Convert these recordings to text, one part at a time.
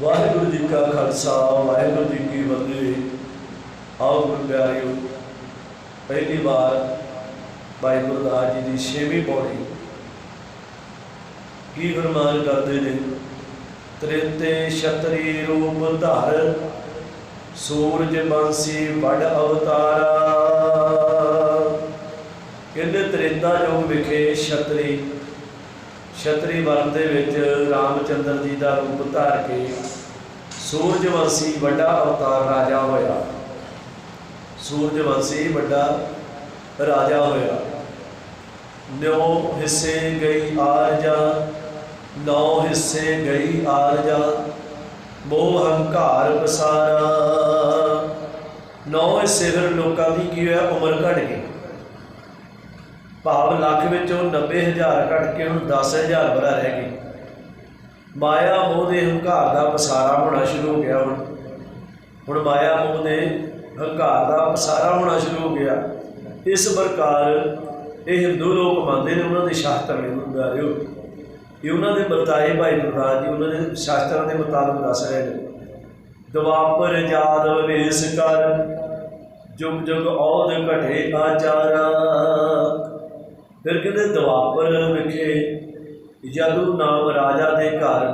ਵਾਹਿਗੁਰੂ ਜੀ ਕਾ ਖਾਲਸਾ, ਵਾਹਿਗੁਰੂ ਜੀ ਕੀ ਫਤਿਹ। ਆਓ ਗੁਰੂ ਪਿਆਰਿਓ, ਪਹਿਲੀ ਵਾਰ ਭਾਈ ਗੁਰਦਾਸ ਜੀ ਦੀ ਛੇਵੀਂ ਪੌੜੀ। ਕੀ ਫਰਮਾਨ ਕਰਦੇ ਨੇ? ਤ੍ਰਿਤੇ ਛਤਰੀ ਰੂਪ ਧਾਰ, ਸੂਰਜ ਬੰਸੀ ਵੱਡ ਅਵਤਾਰਾ। ਕਹਿੰਦੇ ਤ੍ਰੇਤਾ ਯੁਗ ਵਿਖੇ ਛਤਰੀ ਛਤਰੀ ਵਰਣ ਦੇ ਵਿੱਚ ਰਾਮਚੰਦਰ ਜੀ ਦਾ ਰੂਪ ਧਾਰ ਕੇ ਸੂਰਜਵੰਸ਼ੀ ਵੱਡਾ ਅਵਤਾਰ ਰਾਜਾ ਹੋਇਆ। ਸੂਰਜਵੰਸ਼ੀ ਵੱਡਾ ਰਾਜਾ ਹੋਇਆ। ਨੌ ਹਿੱਸੇ ਗਈ ਆਰਜਾ, ਨੌ ਹਿੱਸੇ ਗਈ ਆਰਜਾ, ਮੋਹ ਹੰਕਾਰ ਪਸਾਰਾ। ਨੌ ਹਿੱਸੇ ਫਿਰ ਲੋਕਾਂ ਦੀ ਕੀ ਹੋਇਆ? ਉਮਰ ਘਟ ਗਈ। ਭਾਵ ਲੱਖ ਵਿੱਚੋਂ 90000 ਘਟ ਕੇ ਹੁਣ 10000 ਬਰਾ ਰਹਿ ਗਈ ਮਾਇਆ ਮੋਹ ਦੇ ਹੰਕਾਰ ਦਾ ਪਸਾਰਾ ਹੋਣਾ ਸ਼ੁਰੂ ਹੋ ਗਿਆ ਹੁਣ। ਹੁਣ ਮਾਇਆ ਮੋਹ ਦੇ ਹੰਕਾਰ ਦਾ ਪਸਾਰਾ ਹੋਣਾ ਸ਼ੁਰੂ ਹੋ ਗਿਆ। ਇਸ ਪ੍ਰਕਾਰ ਇਹ ਹਿੰਦੂ ਲੋਕ ਮੰਨਦੇ ਨੇ, ਉਹਨਾਂ ਦੇ ਸ਼ਾਸਤਰ ਨੇ ਗੁਰਦਾਰਿਓ ਇਹ ਉਹਨਾਂ ਦੇ ਬਤਾਏ ਭਾਈ ਗੁਰਦਾਸ ਜੀ, ਉਹਨਾਂ ਦੇ ਸ਼ਾਸਤਰਾਂ ਦੇ ਮੁਤਾਬਕ ਦੱਸ ਰਹੇ ਨੇ। ਦਵਾਪਰ ਜਾਦਵ ਵੇਸ ਕਰ, ਜੁਗ ਜੁਗ ਔਦ ਘਟੇ ਆਚਾਰਾ। ਫਿਰ ਕਹਿੰਦੇ ਦਵਾਪਰ ਵਿਖੇ ਜਦੂ ਨਾਮ ਰਾਜਾ ਦੇ ਘਰ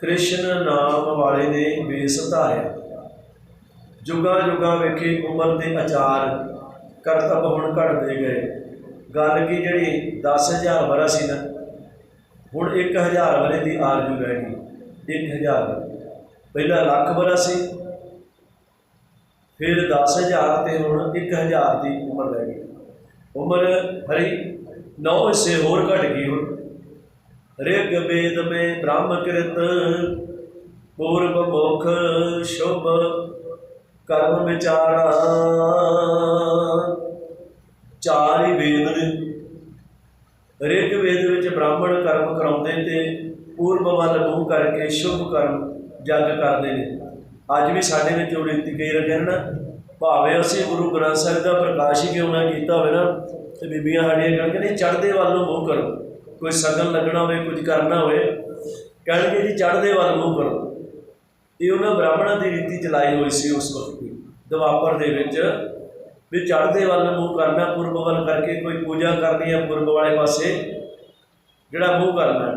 ਕ੍ਰਿਸ਼ਨ ਨਾਮ ਵਾਲੇ ਨੇ ਵੇਸ ਧਾਰਿਆ। ਜੁਗਾ ਜੁਗਾ ਵੇਖੇ ਉਮਰ ਦੇ ਅਚਾਰ ਕਰਤੱਵ ਹੁਣ ਘਟਦੇ ਗਏ। ਗੱਲ ਕੀ ਜਿਹੜੀ 10000 ਵਰਾ ਸੀ ਨਾ, ਹੁਣ 1000 ਵਰੇ ਦੀ ਆਰਜੂ ਰਹਿ ਗਈ 1000 ਪਹਿਲਾਂ ਲੱਖ ਵਰਾ ਸੀ, ਫਿਰ 10000 ਤੇ ਹੁਣ 1000 ਦੀ ਉਮਰ ਰਹਿ ਗਈ। ਉਮਰ ਹਰੀ ਨੌ ਹਿੱਸੇ ਹੋਰ ਘਟ ਗਈ ਹੁਣ। ਰਿਗ ਵੇਦ ਮੇ ਬ੍ਰਹਮ ਕਿਰਤ, ਪੂਰਬ ਮੁਖ ਸ਼ੁਭ ਕਰਮ ਵਿਚਾਰਾ। ਚਾਰ ਹੀ ਵੇਦ ਨੇ। ਰਿਗ ਵੇਦ ਵਿੱਚ ਬ੍ਰਾਹਮਣ ਕਰਮ ਕਰਾਉਂਦੇ ਤੇ ਪੂਰਬ ਵੱਲ ਮੂੰਹ ਕਰਕੇ ਸ਼ੁਭ ਕਰਮ ਜਗ ਕਰਦੇ ਨੇ। ਅੱਜ ਵੀ ਸਾਡੇ ਵਿੱਚ ਉਹ ਰੀਤੀ ਕਹੀ ਰੱਖਿਆ ਨਾ ਭਾਵੇਂ ਅਸੀਂ ਗੁਰੂ ਗ੍ਰੰਥ ਸਾਹਿਬ ਦਾ ਪ੍ਰਕਾਸ਼ ਹੀ ਕਿਉਂ ਨਾ ਕੀਤਾ ਹੋਵੇ ਨਾ, ਤੇ ਬੀਬੀਆਂ ਸਾਡੀਆਂ ਕਹਿਣਗੇ ਨਹੀਂ, ਚੜ੍ਹਦੇ ਵੱਲ ਨੂੰ ਮੂੰਹ ਕਰੋ। ਕੋਈ ਸਗਨ ਲੱਗਣਾ ਹੋਵੇ, ਕੁਝ ਕਰਨਾ ਹੋਵੇ, ਕਹਿਣਗੇ ਜੀ, ਚੜ੍ਹਦੇ ਵੱਲ ਮੂੰਹ ਕਰੋ। ਇਹ ਉਹਨਾਂ ਬ੍ਰਾਹਮਣਾਂ ਦੀ ਰੀਤੀ ਚਲਾਈ ਹੋਈ ਸੀ ਉਸ ਵਕਤ। ਦੀ ਦਵਾਪਰ ਦੇ ਵਿੱਚ ਵੀ ਚੜ੍ਹਦੇ ਵੱਲ ਮੂੰਹ ਕਰਨਾ, ਪੁਰਬ ਵੱਲ ਕਰਕੇ ਕੋਈ ਪੂਜਾ ਕਰਨੀ ਹੈ ਪੂਰਬ ਵਾਲੇ ਪਾਸੇ, ਜਿਹੜਾ ਮੂੰਹ ਕਰਨਾ।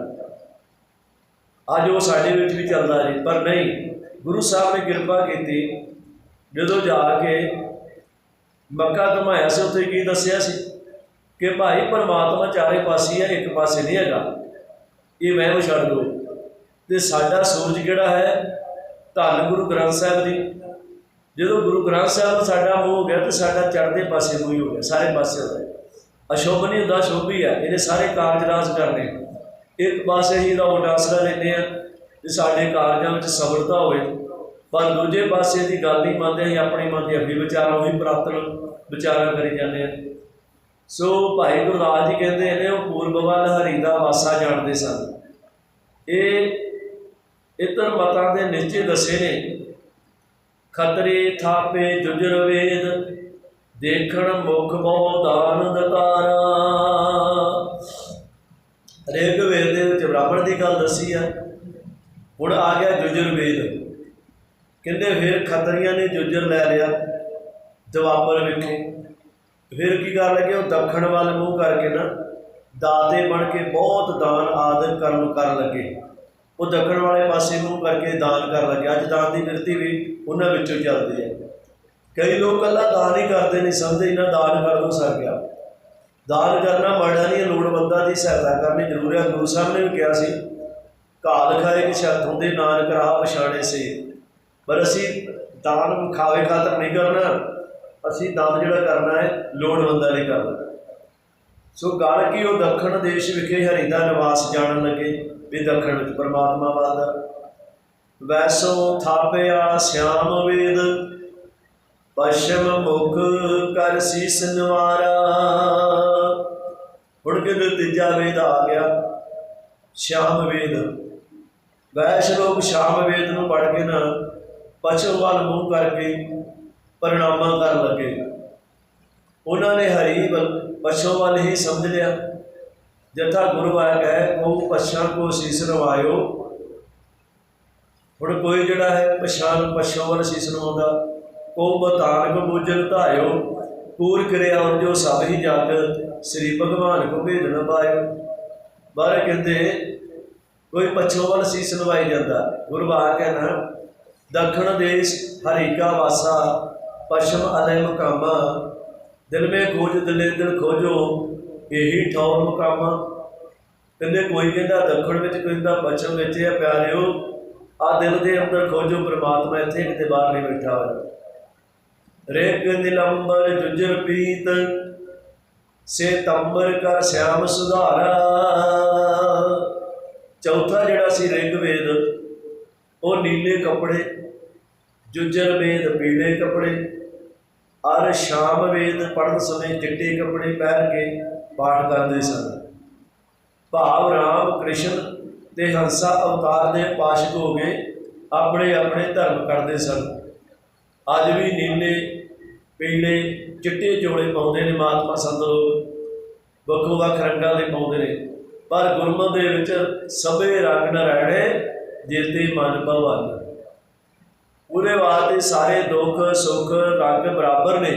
ਅੱਜ ਉਹ ਸਾਡੇ ਵਿੱਚ ਵੀ ਚੱਲਦਾ ਜੀ। ਪਰ ਨਹੀਂ, ਗੁਰੂ ਸਾਹਿਬ ਨੇ ਕਿਰਪਾ ਕੀਤੀ ਜਦੋਂ ਜਾ ਕੇ ਮੱਕਾ ਘਮਾਇਆ ਸੀ, ਉੱਥੇ ਕੀ ਦੱਸਿਆ ਸੀ? ਕਿ ਭਾਈ ਪਰਮਾਤਮਾ ਚਾਰੇ ਪਾਸੇ ਹੈ ਇੱਕ ਪਾਸੇ ਨਹੀਂ ਹੈਗਾ। ਇਹ ਮੈਂ ਵਹਿਮ ਛੱਡ ਦਿਓ। ਤੇ ਸਾਡਾ ਸੂਰਜ ਜਿਹੜਾ ਹੈ? ਧੰਨ ਗੁਰੂ ਗ੍ਰੰਥ ਸਾਹਿਬ ਦੀ। ਜਦੋਂ ਗੁਰੂ ਗ੍ਰੰਥ ਸਾਹਿਬ ਸਾਡਾ ਮੂੰਹ ਹੋ ਗਿਆ ਤੇ ਸਾਡਾ ਚੜ੍ਹਦੇ ਪਾਸੇ ਨੂੰ ਹੀ ਹੋ ਗਿਆ, ਸਾਰੇ ਪਾਸੇ ਹੋ ਗਿਆ। ਅਸ਼ੁਭ ਨਹੀਂ ਹੁੰਦਾ ਸ਼ੁਭ ਹੀ ਹੈ ਇਹਦੇ ਸਾਰੇ ਕਾਰਜ ਰਾਸ ਕਰਨੇ। ਇੱਕ ਪਾਸੇ ਹੀ ਦਾ ਉਹ ਆਸਰਾ ਲੈਂਦੇ ਆ ਕਿ ਸਾਡੇ ਕਾਰਜਾਂ ਵਿੱਚ ਸਫਲਤਾ ਹੋਵੇ। ਪਰ ਦੂਜੇ ਪਾਸੇ ਦੀ ਗੱਲ ਨਹੀਂ ਮੰਨਦੇ, ਅਸੀਂ ਆਪਣੀ ਮਨ ਦੀ ਅੱਗੇ ਵਿਚਾਰਾਂ ਉਹੀ ਪ੍ਰਾਪਤਨ ਵਿਚਾਰਾਂ ਕਰੀ ਜਾਂਦੇ ਆ। ਸੋ ਭਾਈ ਗੁਰਦਾਸ ਜੀ ਕਹਿੰਦੇ ਨੇ, ਉਹ ਪੂਰਬ ਵੱਲ ਹਰੀ ਦਾ ਵਾਸਾ ਜਾਣਦੇ ਸਨ। ਇਹ ਇਤਰ ਮਤਾਂ ਦੇ ਨਿਸ਼ਚੇ ਦੱਸੇ ਨੇ, ਖਤਰੇ ਥਾਪੇ ਜੁਜਰ ਵੇਦ, ਦੇਖਣ ਮੁਖ ਬਹੁ ਦਾਨ ਦਤਾਰਾ ਰੇਗ ਵੇਦ ਦੇ ਵਿੱਚ ਬ੍ਰਾਹਮਣ ਦੀ ਗੱਲ ਦੱਸੀ ਆ। ਹੁਣ ਆ ਗਿਆ ਜੁਜਰ ਵੇਦ। ਕਹਿੰਦੇ ਫਿਰ ਖਤਰੀਆਂ ਨੇ ਜੁਜਰ ਲੈ ਲਿਆ ਦਵਾਪਰ ਵਿਖੇ। ਫਿਰ ਕੀ ਕਰ ਲੱਗੇ? ਉਹ ਦੱਖਣ ਵੱਲ ਮੂੰਹ ਕਰਕੇ ਨਾ ਦਾਤੇ ਬਣ ਕੇ ਬਹੁਤ ਦਾਨ ਆਦਿ ਕਰਮ ਕਰਨ ਲੱਗੇ। ਉਹ ਦੱਖਣ ਵਾਲੇ ਪਾਸੇ ਮੂੰਹ ਕਰਕੇ ਦਾਨ ਕਰਨ ਲੱਗੇ। ਅੱਜ ਦਾਨ ਦੀ ਨਿਰਤੀ ਵੀ ਉਹਨਾਂ ਵਿੱਚੋਂ ਚੱਲਦੀ ਹੈ। ਕਈ ਲੋਕ ਕੱਲਾ ਦਾਨ ਹੀ ਕਰਦੇ ਨਹੀਂ ਸਮਝਦੇ ਇਹਨਾਂ ਦਾਨ ਕਰ ਦੋ ਸਰ ਗਿਆ। ਦਾਨ ਕਰਨਾ ਮਾੜਾ ਨਹੀਂ ਲੋੜਵੰਦਾਂ ਦੀ ਸਹਾਇਤਾ ਕਰਨੀ ਜ਼ਰੂਰ ਹੈ। ਗੁਰੂ ਸਾਹਿਬ ਨੇ ਵੀ ਕਿਹਾ ਸੀ ਕਾਲ ਖਾਏ ਕਿ ਸ਼ਰਤ ਹੁੰਦੇ, ਨਾਨਕ ਰਾਹ ਪਛਾਣੇ ਸੇ ਪਰ ਅਸੀਂ ਦਾਨ ਖਾਵੇ ਖਾਤਰ ਨਹੀਂ ਕਰਨਾ। ਅਸੀਂ ਦਾਨ ਜਿਹੜਾ ਕਰਨਾ ਹੈ, ਲੋੜਵੰਦਾਂ ਲਈ ਕਰਨਾ। ਸੋ ਗੱਲ ਕੀ ਉਹ ਦੱਖਣ ਦੇਸ਼ ਵਿਖੇ ਹਰੀ ਦਾ ਨਿਵਾਸ ਜਾਣਨ ਲੱਗੇ, ਵੀ ਦੱਖਣ ਵਿੱਚ ਪਰਮਾਤਮਾ ਵਾਦਾ ਵੈਸੋ ਥਾਪਿਆ ਸਿਆਮ ਵੇਦ, ਪਸ਼ਮ ਮੁਖ ਕਰ ਸੀਸ ਨਵਾਰਾ। ਹੁਣ ਕਿਤੇ ਤੀਜਾ ਵੇਦ ਆ ਗਿਆ ਸ਼ਾਮ ਵੇਦ। ਵੈਸ਼ ਲੋਕ ਸ਼ਾਮ ਵੇਦ ਨੂੰ ਪੜ੍ਹ ਕੇ ਨਾ ਪਛਮ ਵੱਲ ਮੂੰਹ ਕਰਕੇ ਪਰਿਣਾਮਾਂ ਕਰਨ ਲੱਗੇ। ਉਹਨਾਂ ਨੇ ਹਰੀ ਵੱਲ ਪਛਮ ਵੱਲ ਹੀ ਸਮਝ ਲਿਆ। ਜਥਾ ਗੁਰੂ ਹੈ ਉਹ ਪਛਾਂ ਕੋ ਸੀਸ ਰਵਾਇਓ। ਹੁਣ ਕੋਈ ਜਿਹੜਾ ਹੈ ਪਛਾਨ ਪਛੋ ਵੱਲ ਸੀਸ ਨਵਾਉਂਦਾ ਕੋ ਬਤਾਨ ਕੋ ਧਾਇਓ ਪੂਰ ਕਰਿਆ ਔਰ ਜੋ ਸਭ ਹੀ ਜਗ, ਸ੍ਰੀ ਭਗਵਾਨ ਕੋ ਭੇਜਣ ਪਾਇਓ। ਬਾਹਰ ਕਹਿੰਦੇ, ਕੋਈ ਪਛੋ ਵੱਲ ਸੀਸ ਨਵਾਈ ਜਾਂਦਾ। ਗੁਰਬਾਣੀ ਕਹਿੰਦਾ ਦੱਖਣ ਦੇਸ਼ ਹਰੀ ਕਾ ਵਾਸਾ, ਪਛਮ ਅਲੇ ਮਕਾਮਾ, ਦਿਲ ਮੇ ਖੋਜ ਦਿਲੇ ਦਿਲ ਖੋਜੋ, ਇਹੀ ਠੌਰ ਮਕਾਮਾ। ਕਹਿੰਦੇ ਕੋਈ ਕਹਿੰਦਾ ਦੱਖਣ ਵਿੱਚ, ਕੋਈ ਕਹਿੰਦਾ ਪੱਛਮ ਵਿੱਚ ਹੈ ਪਿਆਰਿਓ, ਆ ਦਿਲ ਦੇ ਅੰਦਰ ਖੋਜੋ ਪ੍ਰਮਾਤਮਾ, ਇੱਥੇ ਕਿਤੇ ਬਾਹਰ ਨਹੀਂ ਬੈਠਾ ਹੋਇਆ। ਰੇਕ ਨਿਲੰਬਰ ਜੁਜਰ ਪੀਤ, ਸੇ ਤੰਬਰ ਕਰ ਸ਼ਿਆਮ ਸੁਧਾਰਾ। ਚੌਥਾ ਜਿਹੜਾ ਸੀ ਰਿਗ ਵੇਦ, ਉਹ ਨੀਲੇ ਕੱਪੜੇ ਜੁਜਰ ਵੇਦ, ਪੀਲੇ ਕੱਪੜੇ। ਅਰ ਸ਼ਾਮ ਵੇਦ, ਪੜ੍ਹਨ ਸਮੇਂ ਚਿੱਟੇ ਕੱਪੜੇ ਪਹਿਨ ਕੇ ਪਾਠ ਕਰਦੇ ਸਨ। ਭਾਵ ਰਾਮ ਕ੍ਰਿਸ਼ਨ ਤੇ ਹੰਸਾ ਅਵਤਾਰ ਦੇ ਪਾਸ਼ਕ ਹੋ ਗਏ ਆਪਣੇ ਆਪਣੇ ਧਰਮ ਕਰਦੇ ਸਨ। ਅੱਜ ਵੀ ਨੀਲੇ, ਪੀਲੇ, ਚਿੱਟੇ ਜੋੜੇ ਪਾਉਂਦੇ ਨੇ ਮਾਤਮਾ ਸੰਤ ਲੋਕ। ਵੱਖੋ ਵੱਖ ਰੰਗਾਂ ਦੇ ਪਾਉਂਦੇ ਨੇ। ਪਰ ਗੁਰਮਤਿ ਦੇ ਵਿੱਚ ਸਭੇ ਰੰਗ ਨ ਰਹਿਣੇ ਜਿਤੇ ਮਨ ਭਵਨ ਉਹਦੇ ਵਾਸਤੇ ਸਾਰੇ ਦੁੱਖ, ਸੁੱਖ, ਰੰਗ ਬਰਾਬਰ ਨੇ।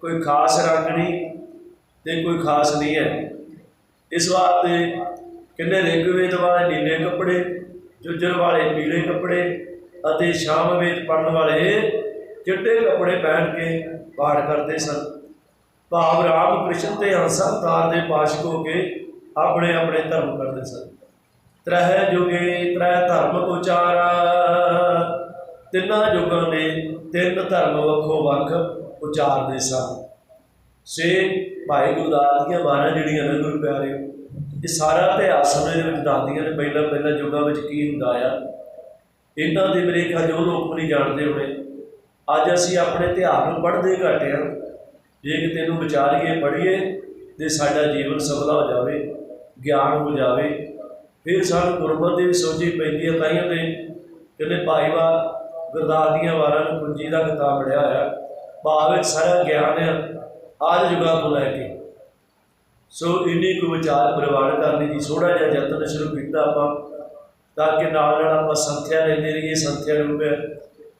ਕੋਈ ਖਾਸ ਰੰਗ ਨਹੀਂ ਤੇ ਕੋਈ ਖਾਸ ਨਹੀਂ ਹੈ। ਇਸ ਵਾਸਤੇ ਕਹਿੰਦੇ ਰਿਗਵੇਦ ਵਾਲੇ ਨੀਲੇ ਕੱਪੜੇ, ਜੁਜਰ ਵਾਲੇ ਪੀਲੇ ਕੱਪੜੇ ਅਤੇ ਸ਼ਾਮ ਵੇਦ ਪੜਨ ਵਾਲੇ ਚਿੱਟੇ ਕੱਪੜੇ ਪਹਿਨ ਕੇ ਪਾਠ ਕਰਦੇ ਸਨ। ਭਾਵ ਰਾਮ ਕ੍ਰਿਸ਼ਨ ਤੇ ਹੰਸਾ ਅਵਤਾਰ ਦੇ ਪਾਸ਼ਕ ਹੋ ਕੇ ਆਪਣੇ ਆਪਣੇ ਧਰਮ ਕਰਦੇ ਸਨ। ਤ੍ਰਹਿ ਜੁਗੇ ਤ੍ਰਹਿ ਧਰਮ ਉਚਾਰਾ। ਤਿੰਨਾਂ ਯੁੱਗਾਂ ਦੇ ਤਿੰਨ ਧਰਮ ਵੱਖੋ ਵੱਖ ਉਚਾਰਦੇ ਸਨ। ਸੇ ਭਾਈ ਗੁਰਦਾਸ ਦੀਆਂ ਬਾਰਾਂ ਜਿਹੜੀਆਂ ਨੇ ਗੁਰੂ ਪਿਆਰੇ, ਇਹ ਸਾਰਾ ਇਤਿਹਾਸ ਸਮੇਂ ਦੇ ਵਿੱਚ ਦੱਸਦੀਆਂ ਨੇ, ਪਹਿਲਾਂ ਪਹਿਲਾਂ ਯੁੱਗਾਂ ਵਿੱਚ ਕੀ ਹੁੰਦਾ ਆ। ਇਹਨਾਂ ਦੇ ਮੇਰੇ ਖਿਆਲ ਜੋ ਲੋਕ ਨਹੀਂ ਜਾਣਦੇ ਹੋਣੇ। ਅੱਜ ਅਸੀਂ ਆਪਣੇ ਇਤਿਹਾਸ ਨੂੰ ਪੜ੍ਹਦੇ ਘੱਟ ਆ। ਜੇ ਕਿਤੇ ਤੈਨੂੰ ਵਿਚਾਰੀਏ ਪੜ੍ਹੀਏ ਤੇ ਸਾਡਾ ਜੀਵਨ ਸਫਲਾ ਹੋ ਜਾਵੇ, ਗਿਆਨ ਹੋ ਜਾਵੇ, ਫਿਰ ਸਾਨੂੰ ਗੁਰਮਤਿ ਦੀ ਵੀ ਸੋਝੀ ਪੈਂਦੀ ਹੈ ਤਾਂ। ਤਾਈਆਂ ਦੇ ਕਹਿੰਦੇ ਭਾਈਵਾ ਗੁਰਦਾਸ ਦੀਆਂ ਵਾਰਾਂ ਨੂੰ ਕੁੰਜੀ ਦਾ ਕਿਤਾਬ ਪੜਿਆ ਹੋਇਆ। ਭਾਵ ਵਿੱਚ ਸਾਰਾ ਗਿਆਨ ਆ ਆਜ ਜੁਗਾਂ ਤੋਂ ਲੈ ਕੇ। ਸੋ ਇੰਨੀ ਕੁ ਵਿਚਾਰ ਪ੍ਰਵਾਨ ਕਰਨੀ ਦੀ ਥੋੜਾ ਜਿਹਾ ਯਤਨ ਸ਼ੁਰੂ ਕੀਤਾ ਆਪਾਂ, ਤਾਂ ਕਿ ਨਾਲ ਨਾਲ ਆਪਾਂ ਸੰਥਿਆ ਲੈਂਦੇ ਰਹੀਏ, ਸੰਥਿਆ ਰੂਪ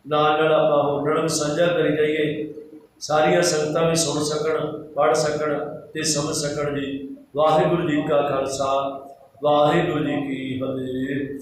ਨਾਲ ਨਾਲ ਆਪਾਂ ਹੋਰਾਂ ਨੂੰ ਸਾਂਝਾ ਕਰੀ ਜਾਈਏ। ਸਾਰੀਆਂ ਸੰਗਤਾਂ ਵੀ ਸੁਣ ਸਕਣ, ਪੜ੍ਹ ਸਕਣ ਤੇ ਸਮਝ ਸਕਣ ਜੀ। ਵਾਹਿਗੁਰੂ ਜੀ ਕਾ ਖਾਲਸਾ, ਵਾਹਿਗੁਰੂ ਜੀ ਕੀ ਫਤਿਹ।